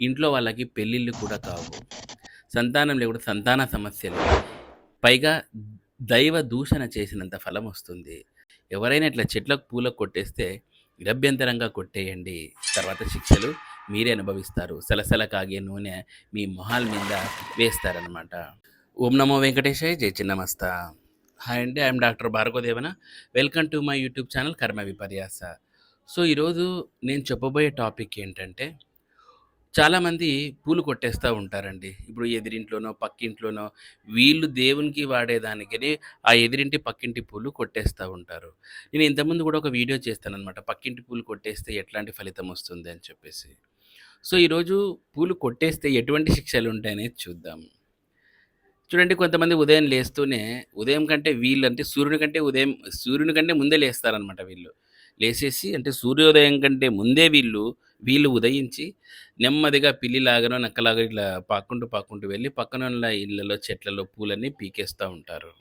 ఇంట్లో వాళ్ళకి పెళ్ళిళ్ళు కూడా కావు. సంతానం లేకుండా సంతాన సమస్యలు. పైగా దైవ దూషణ చేసినంత ఫలం వస్తుంది ఎవరైనా ఇట్లా చెట్లకు, పూలకు కొట్టేస్తే నిరభ్యంతరంగా కొట్టేయండి. తర్వాత శిక్షలు మీరే అనుభవిస్తారు. సలసల కాగే నూనె మీ మొహాల మీద వేస్తారనమాట. ఓం నమో వెంకటేశాయ జై చిన్నమస్త. హాయ్ అండి. I'm doctor Bhargavadevana. Welcome to my YouTube channel Karma Viparyasa. So, ఈరోజు నేను చెప్పబోయే టాపిక్ ఏంటంటే, చాలామంది పూలు కొట్టేస్తూ ఉంటారండి. ఇప్పుడు ఎదిరింట్లోనో, పక్కింట్లోనో వీళ్ళు దేవునికి వాడేదానికని ఆ ఎదిరింటి, పక్కింటి పూలు కొట్టేస్తూ ఉంటారు. నేను ఇంతకుముందు కూడా ఒక వీడియో చేస్తాననమాట. పక్కింటి పూలు కొట్టేస్తే ఎట్లాంటి ఫలితం వస్తుంది అని చెప్పేసి. సో, ఈరోజు పూలు కొట్టేస్తే ఎటువంటి శిక్షలు ఉంటాయనేది చూద్దాం. చూడండి కొంతమంది ఉదయం లేస్తూనే ఉదయం కంటే వీళ్ళంటే సూర్యుని కంటే ఉదయం సూర్యుని కంటే ముందే లేస్తారనమాట వీళ్ళు. లేసేసి అంటే సూర్యోదయం కంటే ముందే వీళ్ళు, వీళ్ళు ఉదయించి నెమ్మదిగా పిల్లిలాగానో, నక్కలాగా ఇట్లా పాక్కుంటూ, పాక్కుంటూ వెళ్ళి పక్కనున్న ఇళ్ళలో, చెట్లలో పూలన్నీ పీకేస్తూ ఉంటారు.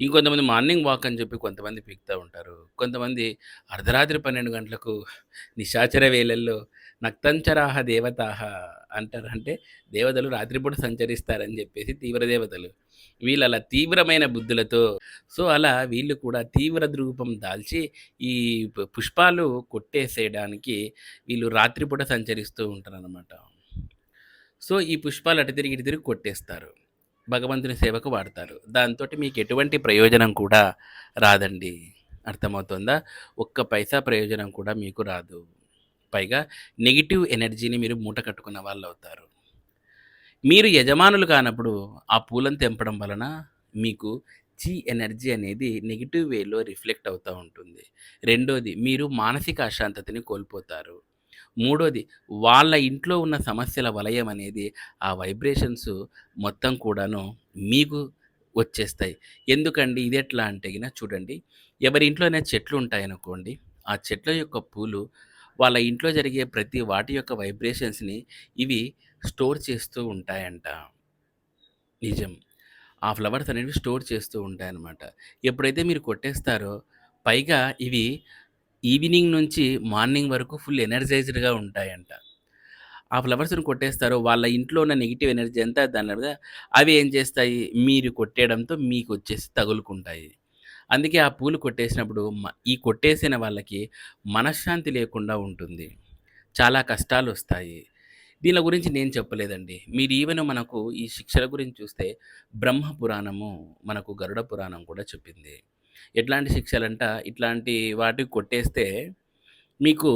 ఇంకొంతమంది మార్నింగ్ వాక్ అని చెప్పి కొంతమంది పీకుతూ ఉంటారు. కొంతమంది అర్ధరాత్రి 12 గంటలకు నిశాచర వేళల్లో నక్తంచరాహ దేవతాహ అంటారు. అంటే దేవతలు రాత్రిపూట సంచరిస్తారని చెప్పేసి తీవ్ర దేవతలు. వీళ్ళు అలా తీవ్రమైన బుద్ధులతో సో, అలా వీళ్ళు కూడా తీవ్ర రూపం దాల్చి ఈ పుష్పాలు కొట్టేసేయడానికి వీళ్ళు రాత్రిపూట సంచరిస్తూ ఉంటారనమాట. సో, ఈ పుష్పాలు అటు తిరిగి, ఇటు తిరిగి కొట్టేస్తారు. భగవంతుని సేవకు వాడతారు. దాంతోటి మీకు ఎటువంటి ప్రయోజనం కూడా రాదండి. అర్థమవుతోందా? ఒక్క పైసా ప్రయోజనం కూడా మీకు రాదు. పైగా నెగిటివ్ ఎనర్జీని మీరు మూట కట్టుకున్న వాళ్ళు అవుతారు మీరు యజమానులు కానప్పుడు ఆ పూలను తెంపడం వలన మీకు జీ ఎనర్జీ అనేది నెగిటివ్ వేలో రిఫ్లెక్ట్ అవుతూ ఉంటుంది. రెండోది మీరు మానసిక అశాంతతని కోల్పోతారు. మూడోది వాళ్ళ ఇంట్లో ఉన్న సమస్యల వలయం అనేది ఆ వైబ్రేషన్స్ మొత్తం కూడాను మీకు వచ్చేస్తాయి. ఎందుకండి ఇది ఎట్లా అంటే చూడండి ఎవరి ఇంట్లోనే చెట్లు ఉంటాయనుకోండి. ఆ చెట్ల యొక్క పూలు వాళ్ళ ఇంట్లో జరిగే ప్రతి వాటి యొక్క వైబ్రేషన్స్‌ని ఇవి స్టోర్ చేస్తూ ఉంటాయంట. నిజం. ఆ ఫ్లవర్స్ అనేవి స్టోర్ చేస్తూ ఉంటాయన్నమాట. ఎప్పుడైతే మీరు కొట్టేస్తారో పైగా ఇవి ఈవినింగ్ నుంచి మార్నింగ్ వరకు ఫుల్ ఎనర్జైజ్డ్‌గా ఉంటాయంట. ఆ ఫ్లవర్స్‌ని కొట్టేస్తారో వాళ్ళ ఇంట్లో ఉన్న నెగిటివ్ ఎనర్జీ అంతా దాని అవి ఏం చేస్తాయి మీరు కొట్టేయడంతో మీకొచ్చేసి తగులుకుంటాయి. అందుకే ఆ పూలు కొట్టేసినప్పుడు ఈ కొట్టేసిన వాళ్ళకి మనశ్శాంతి లేకుండా ఉంటుంది. చాలా కష్టాలు వస్తాయి దీని గురించి నేను చెప్పలేదండి. మీరు ఈవెన్ మనకు ఈ శిక్షల గురించి చూస్తే బ్రహ్మ పురాణము, మనకు గరుడ పురాణం కూడా చెప్పింది. ఎట్లాంటి శిక్షలంట ఇట్లాంటి వాటికి కొట్టేస్తే మీకు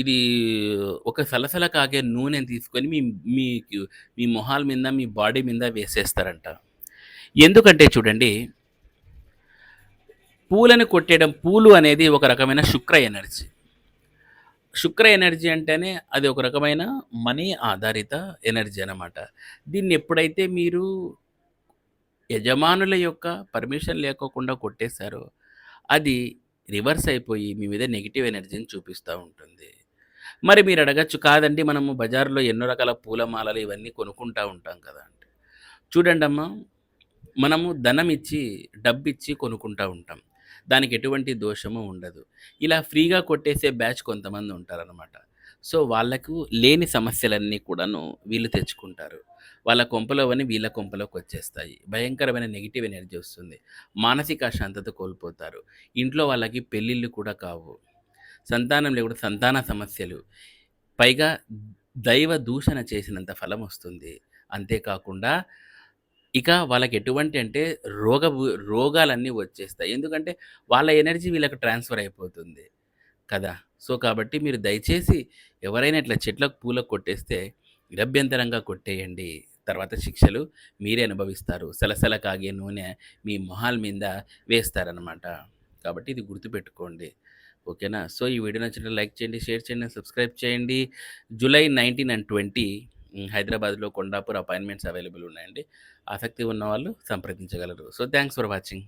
ఇది ఒక సలసల కాగే నూనె తీసుకొని మీ మీకు మీ మొహాల మీద, మీ బాడీ మీద వేసేస్తారంట. ఎందుకంటే చూడండి పూలను కొట్టేయడం పూలు అనేది ఒక రకమైన శుక్ర ఎనర్జీ. శుక్ర ఎనర్జీ అంటేనే అది ఒక రకమైన మనీ ఆధారిత ఎనర్జీ అనమాట. దీన్ని ఎప్పుడైతే మీరు యజమానుల యొక్క పర్మిషన్ లేకోకుండా కొట్టేశారో అది రివర్స్ అయిపోయి మీ మీద నెగిటివ్ ఎనర్జీని చూపిస్తూ ఉంటుంది. మరి మీరు అడగచ్చు కాదండి మనము బజార్‌లో ఎన్నో రకాల పూలమాలలు ఇవన్నీ కొనుక్కుంటూ ఉంటాం కదా! అంటే చూడండమ్మా మనము ధనం ఇచ్చి డబ్బు డబ్బిచ్చి కొనుక్కుంటూ ఉంటాం. దానికి ఎటువంటి దోషము ఉండదు. ఇలా ఫ్రీగా కొట్టేసే బ్యాచ్ కొంతమంది ఉంటారనమాట. సో, వాళ్ళకు లేని సమస్యలన్నీ కూడాను వీళ్ళు తెచ్చుకుంటారు. వాళ్ళ కొంపలోవన్నీ వీళ్ళ కొంపలోకి వచ్చేస్తాయి భయంకరమైన నెగిటివ్ ఎనర్జీ వస్తుంది. మానసిక అశాంతత కోల్పోతారు. ఇంట్లో వాళ్ళకి పెళ్ళిళ్ళు కూడా కావు. సంతానం లేకుండా సంతాన సమస్యలు. పైగా దైవ దూషణ చేసినంత ఫలం వస్తుంది అంతేకాకుండా ఇక వాళ్ళకి ఎటువంటి అంటే రోగ రోగాలన్నీ వచ్చేస్తాయి. ఎందుకంటే వాళ్ళ ఎనర్జీ వీళ్ళకి ట్రాన్స్‌ఫర్ అయిపోతుంది. కదా! సో, కాబట్టి మీరు దయచేసి ఎవరైనా ఇట్లా చెట్లకు, పూలకు కొట్టేస్తే నిరభ్యంతరంగా కొట్టేయండి. తర్వాత శిక్షలు మీరే అనుభవిస్తారు. సలసల కాగే నూనె మీ మొహాల మీద వేస్తారనమాట. కాబట్టి ఇది గుర్తుపెట్టుకోండి. ఓకేనా? సో, ఈ వీడియో నచ్చినట్లయితే లైక్ చేయండి, షేర్ చేయండి, సబ్స్క్రైబ్ చేయండి. జూలై 19 అండ్ ట్వంటీ హైదరాబాద్‌లో కొండాపూర్ అపాయింట్మెంట్స్ అవైలబుల్ ఉన్నాయండి. ఆసక్తి ఉన్నవాళ్ళు సంప్రదించగలరు. So, thanks for watching.